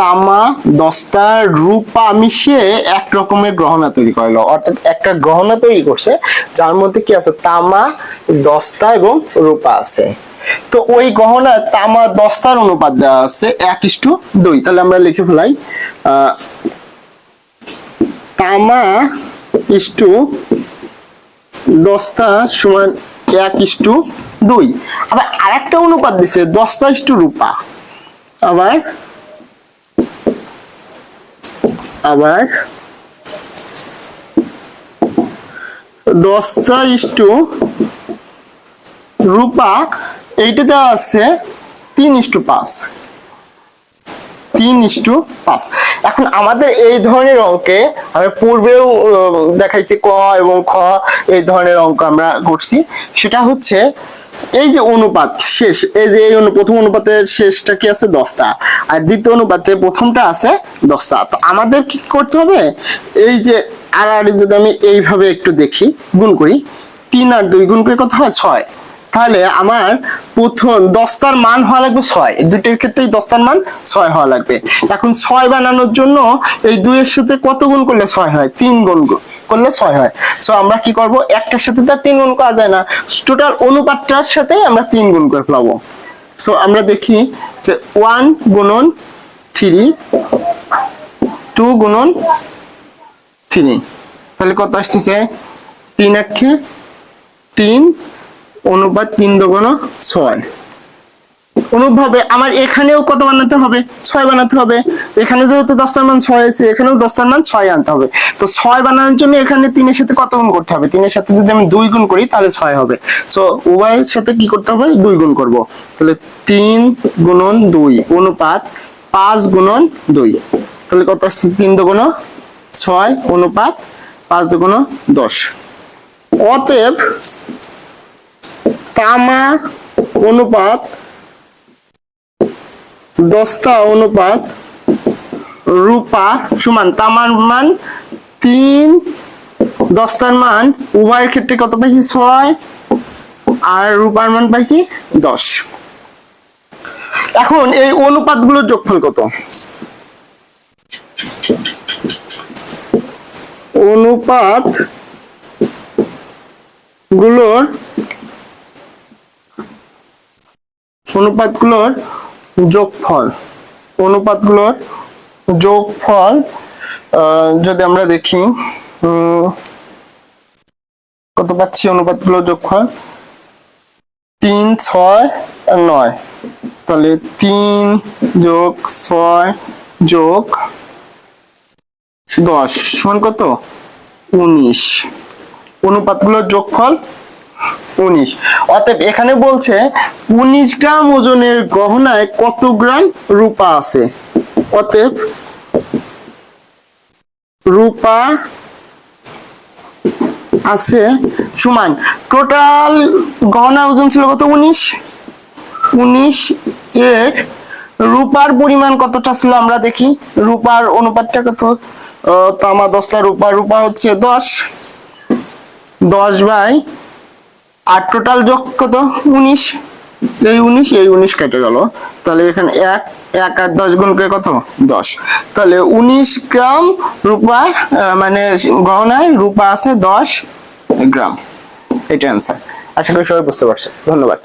তামা, দস্তা, রূপা মিশিয়ে এক রকমের গহনা তৈরি করল অর্থাৎ একটা গহনা তৈরি করছে, যার মধ্যে কি আছে? তামা, দস্তা এবং রূপা আছে। তো ওই গহনা তামা, দস্তার অনুপাত দেওয়া আছে এক ইস্টু দুই। তাহলে আমরা লিখে ফেলাই তামা ইস্টু দশটা সমান এক ইস্টু দুই। আবার আরেকটা অনুপাত দিচ্ছে দশটা ইস্টু রূপা। আবার আবার দশটা ইস্টু রূপা, এইটা দেওয়া আছে তিন ইস্টু পাঁচ। তিন ইস্টু পাঁচ। এখন আমাদের এই ধরনের অঙ্কে আমরা পূর্বেও দেখাইছি ক এবং খ, এই ধরনের অঙ্ক আমরা করছি। সেটা হচ্ছে এই যে অনুপাত শেষ, এই যে এই প্রথম অনুপাতের শেষটা কি আছে? দশটা। আর দ্বিতীয় অনুপাতে প্রথমটা আছে দশটা। তো আমাদের কি করতে হবে? এই যে আর যদি আমি এইভাবে একটু দেখি, গুণ করি, তিন আর দুই গুণ করে কত হয়? ছয়। তাহলে আমার প্রথম দশটার মান হওয়া লাগবে ছয়। দুইটার ক্ষেত্রেই দশটার মান ছয় হওয়া লাগবে। এখন ছয় বানানোর জন্য এই দুইয়ের সাথে কত গুণ করলে ছয় হয়? তিন গুণ করলে ছয় হয়। সো আমরা কি করব? একটার সাথে তো আর তিন গুণ করা যায় না। টোটাল অনুপাতটার সাথে আমরা তিন গুণ করে ফেলাবো। সো আমরা দেখি যে ওয়ান গুণন থ্রি টু গুণন থ্রি তাহলে কত আসতেছে? তিন একে তিন অনুপাত তিন দোগুণ ছয়। অনুভাবে আমার এখানেও কত বানাতে হবে? ছয় বানাতে হবে। এখানে যেহেতু দশটার মান ছয় আছে, এখানেও দশটার মান ছয় আনতে হবে। তো ছয় বানানোর জন্য এখানে তিনের সাথে কত গুণ করতে হবে? তিনের সাথে যদি আমি দুই গুণ করি, তাহলে ছয় হবে। সো উভয়ের সাথে কি করতে হবে? দুই গুণ করব। তাহলে তিন গুণন দুই, অনুপাত পাঁচ গুণন দুই। তাহলে কত আসছে? তিন দুগুণ ছয়, অনুপাত পাঁচ দুগুণ দশ। অতএব তামা অনুপাত দশটা অনুপাত, রূপা সমান, তামার মান তিন দশটার মান উভয়ের ক্ষেত্রে কত পাইছি? ছয়, আর রূপার মান পাইছি দশ। এখন এই অনুপাতগুলোর যোগফল কত? অনুপাতগুলোর অনুপাতগুলোর যোগফল অনুপাতগুলোর যোগফল যদি আমরা দেখি কত পাচ্ছি অনুপাতগুলোর যোগফল? তিন, ছয়, নয়। তাহলে তিন যোগ ছয় যোগ দশ, সমান কত? উনিশ। অনুপাতগুলোর যোগফল উনিশ। অতএব এখানে বলছে, উনিশ গ্রাম ওজনের গহনায় কত গ্রাম রূপা আছে? অতএব রূপা আছে সমান টোটাল গহনা ওজন ছিল কত উনিশ? উনিশ এর রূপার পরিমাণ কতটা ছিল আমরা দেখি। রূপার অনুপাতটা কত? তামা দশটা রূপা রূপা হচ্ছে দশ। দশ বাই আর টোটাল যোগ কত? উনিশ। এই উনিশ এই উনিশ কেটে গেল। তাহলে এখানে এক এক আর দশ গুণ করে কত? দশ। তাহলে উনিশ গ্রাম রূপা মানে গহনায় রূপা আছে দশ গ্রাম। এটা অ্যান্সার আশা করি সবাই বুঝতে পারছে ধন্যবাদ।